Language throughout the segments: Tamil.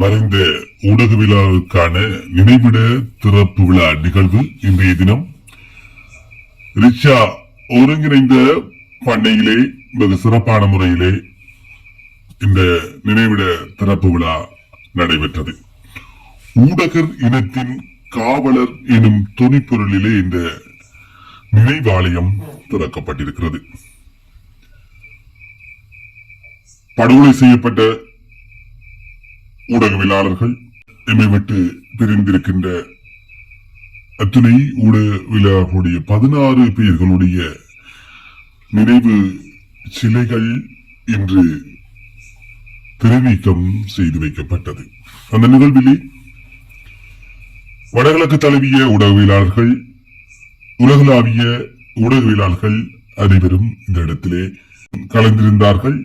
மறைந்த ஊடகவியலாளருக்கான நினைவிட திறப்பு விழா நிகழ்வு இன்றைய தினம். ரிக்ஷா ஒருங்கிணைந்த பண்ணையிலே மிக சிறப்பான முறையிலே இந்த நினைவிட திறப்பு விழா நடைபெற்றது. ஊடகர் இனத்தின் காவலர் எனும் துணிப்பொருளிலே இந்த நினைவாலயம் திறக்கப்பட்டிருக்கிறது. படுகொலை செய்யப்பட்ட ஊடகவியலாளர்கள் எம்மை விட்டு பிரிந்திருக்கின்ற அத்துணை ஊடகவியலாளர்களுடைய பதினாறு பேர்களுடைய நினைவு சிலைகள் இன்று திருநீக்கம் செய்து வைக்கப்பட்டது. அந்த நிகழ்விலே வடகிழக்கு தழுவிய ஊடகவியலாளர்கள் உலகளாவிய ஊடகவியலாளர்கள் அனைவரும் இந்த இடத்திலே கலந்திருந்தார்கள்.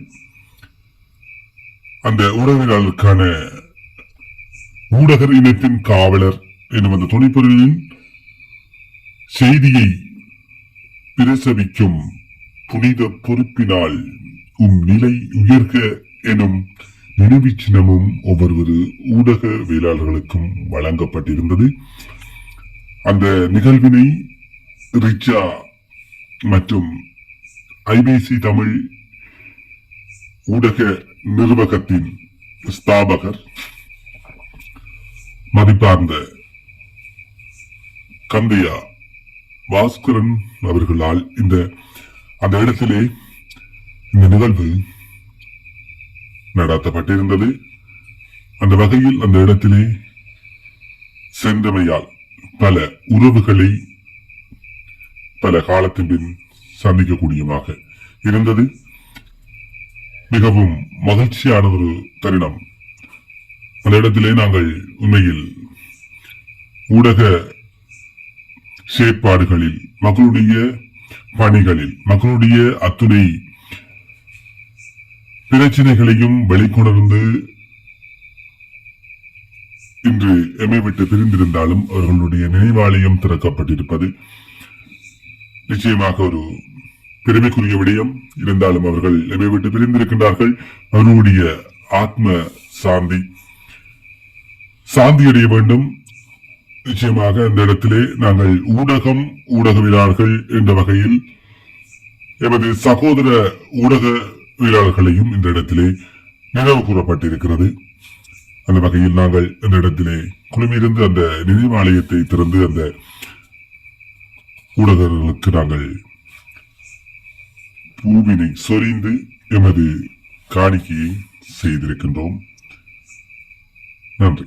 அந்த உறவினர்களுக்கான ஊடகர் இனத்தின் காவலர் எனும் அந்த துணைப்பொருளின் செய்தியை பிரசவிக்கும் புனித பொறுப்பினால் உம் நிலை உயர்க எனும் நினைவு சின்னமும் ஒவ்வொரு ஊடகவியலாளர்களுக்கும் வழங்கப்பட்டிருந்தது. அந்த நிகழ்வினை ரிச்சா மற்றும் ஐபிசி தமிழ் ஊடக நிறுவகத்தின் ஸ்தாபகர் மதிப்பார்ந்த கந்தையா பாஸ்கரன் அவர்களால் இந்த அந்த இடத்திலே இந்த நிகழ்வு நடத்தப்பட்டிருந்தது. அந்த வகையில் அந்த இடத்திலே சென்றமையால் பல உறவுகளை பல காலத்தின் பின் சந்திக்கக்கூடியமாக இருந்தது. மிகவும் மகிழ்ச்சியான ஒரு தருணம். அந்த இடத்திலே நாங்கள் உண்மையில் ஊடக செயற்பாடுகளில் மக்களுடைய பணிகளில் மக்களுடைய அத்துணை பிரச்சனைகளையும் வெளிக்கொணர்ந்து இன்று எம்மை விட்டு பிரிந்திருந்தாலும் அவர்களுடைய நினைவாலயம் திறக்கப்பட்டிருப்பது நிச்சயமாக ஒரு பெருமைக்குரிய விடயம் இருந்தாலும் அவர்கள் எவை விட்டு பிரிந்திருக்கின்றார்கள். அவர்களுடைய ஆத்ம சாந்தி. சாந்தி அடைய வேண்டும். நிச்சயமாக அந்த இடத்திலே நாங்கள் ஊடகம் ஊடகவியலாளர்கள் என்ற வகையில் எமது சகோதர ஊடகவியலாளர்களையும் இந்த இடத்திலே நினைவு கூறப்பட்டிருக்கிறது. அந்த வகையில் நாங்கள் இந்த இடத்திலே குழுமியிருந்து அந்த நினைவாலயத்தை திறந்து அந்த ஊடகர்களுக்கு நாங்கள் பூவினை சொரிந்து எமது காணிக்கையை செய்திருக்கின்றோம். நன்றி.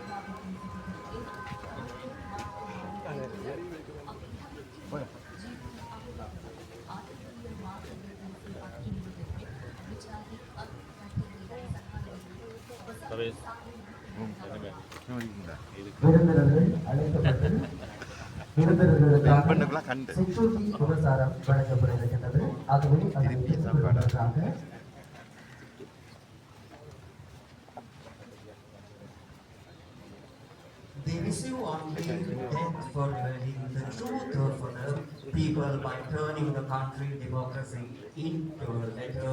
விருந்தினர்களுக்காக பெண்ணுக்குலாம் கண்டு செக்யூரிட்டி புரசாரம் வழங்கப்பட இருக்கின்றது ஆகவே அதை பெற்றுக்கொள்வதற்காக They receive only death for telling the truth of the people by turning the country democracy into a letter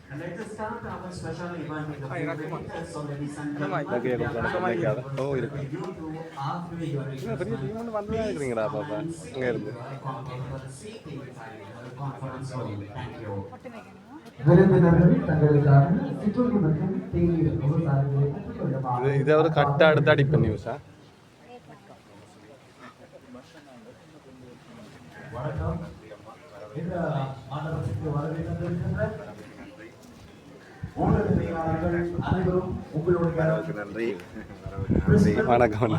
let us start our special event with the on. The இது ஒரு கட்ட அடுத்து அடிப்பேன் நியூஸா வணக்கம் இந்த மண்டபத்திற்கு வருகை தந்திருக்கின்ற ஊடகவியலாளர்கள் அனைவரும் உங்களுடைய நன்றி. வணக்கம்.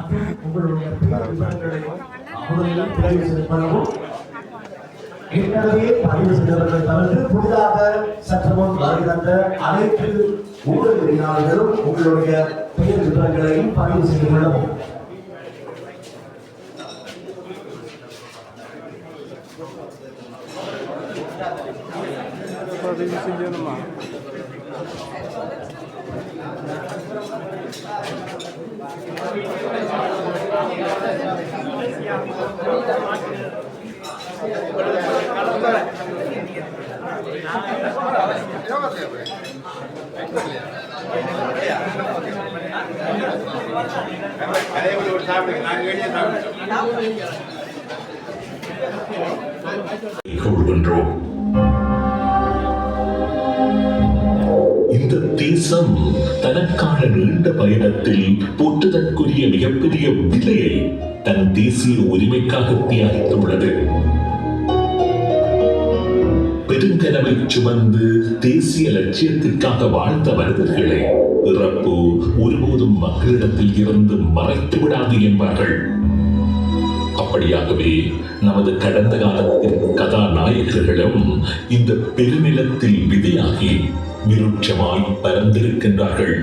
ஏற்கனவே பதிவு செய்தவர்கள் தவிர்த்து புதிதாக சற்று முன் வருகை தந்த அனைத்து ஊடகவியலாளர்களும் உங்களுடைய பெயர் விவரங்களையும் பதிவு செய்து கொள்ளவும். கொள்கின்றோம் இந்த தேசம் தனக்கான நீண்ட பயணத்தில் போற்றுதற்குரிய மிகப்பெரிய விலையை தன் தேசிய உரிமைக்காக தியாகித்துள்ளது பெருங்கனவை சுமந்து தேசிய லட்சியத்திற்காக வாழ்ந்த மனிதர்களே இறப்பு ஒருபோதும் மக்களிடத்தில் இருந்து மறைத்து விடாது என்பார்கள். அப்படியாகவே நமது கடந்த காலத்தின் கதாநாயகர்களும் இந்த பெருநிலத்தில் விதையாகி விருட்சமாய் பரந்திருக்கின்றார்கள்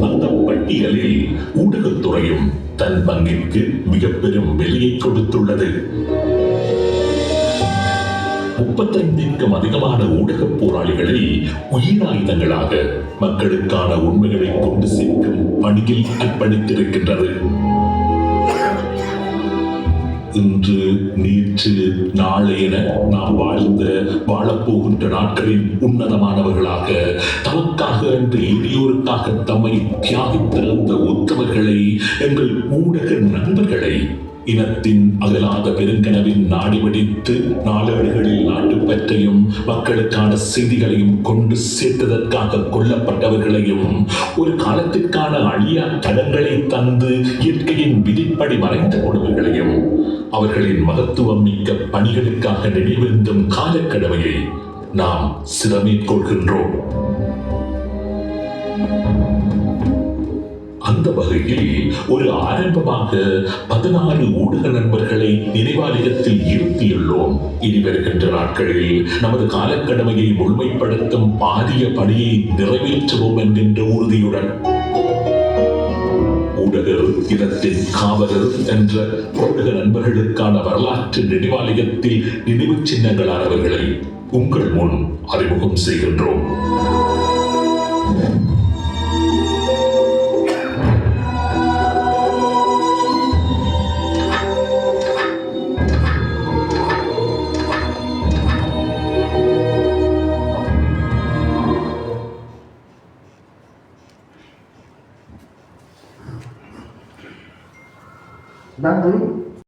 அந்த பட்டியலில் ஊடகத்துறையும் தன் பங்கிற்கு மிக பெரும் விலையை கொடுத்துள்ளது. முப்பத்தைந்திற்கும் அதிகமான ஊடகப் போராளிகளை உயிராயுதங்களாக மக்களுக்கான உண்மைகளை கொண்டு சேர்க்கும் பணியில் அர்ப்பணித்திருக்கின்றது. இன்று இன்று நாளை என நாம் வாழ்ந்த வாழப்போகின்ற நாட்களில் உன்னதமானவர்களாக தமக்காக என்று எளியோருக்காக தம்மை தியாகித்திருந்த உத்தவர்களை எங்கள் ஊடக நண்பர்களை இனத்தின் அகலாத பெருங்கனவின் நாடி வெடித்து நாளேடுகளில் நாட்டுப்பற்றையும் மக்களுக்கான செய்திகளையும் கொண்டு சேர்த்ததற்காக கொல்லப்பட்டவர்களையும் ஒரு காலத்திற்கான அழியா தடங்களை தந்து இயற்கையின் விதிப்படி மறைந்த கொடுமைகளையும் அவர்களின் மகத்துவம் மிக்க பணிகளுக்காக நினைவேந்தும் காலக்கடமையை நாம் சிறமேற்கொள்கின்றோம். அந்த வகையில் ஒரு ஆரம்பமாக பதினாறு ஊடக நண்பர்களை நினைவாலயத்தில் இருத்தியுள்ளோம். இனி வருகின்ற நாட்களில் நமது காலக்கடமையை முழுமைப்படுத்தும் பாரிய பணியை நிறைவேற்றுவோம் என்கின்ற உறுதியுடன் ஊடகர் இனத்தின் காவலர் என்ற ஊடக நண்பர்களுக்கான வரலாற்று நினைவாலயத்தில் நினைவு சின்னங்களானவர்களை உங்கள் முன் அறிமுகம் செய்கின்றோம்.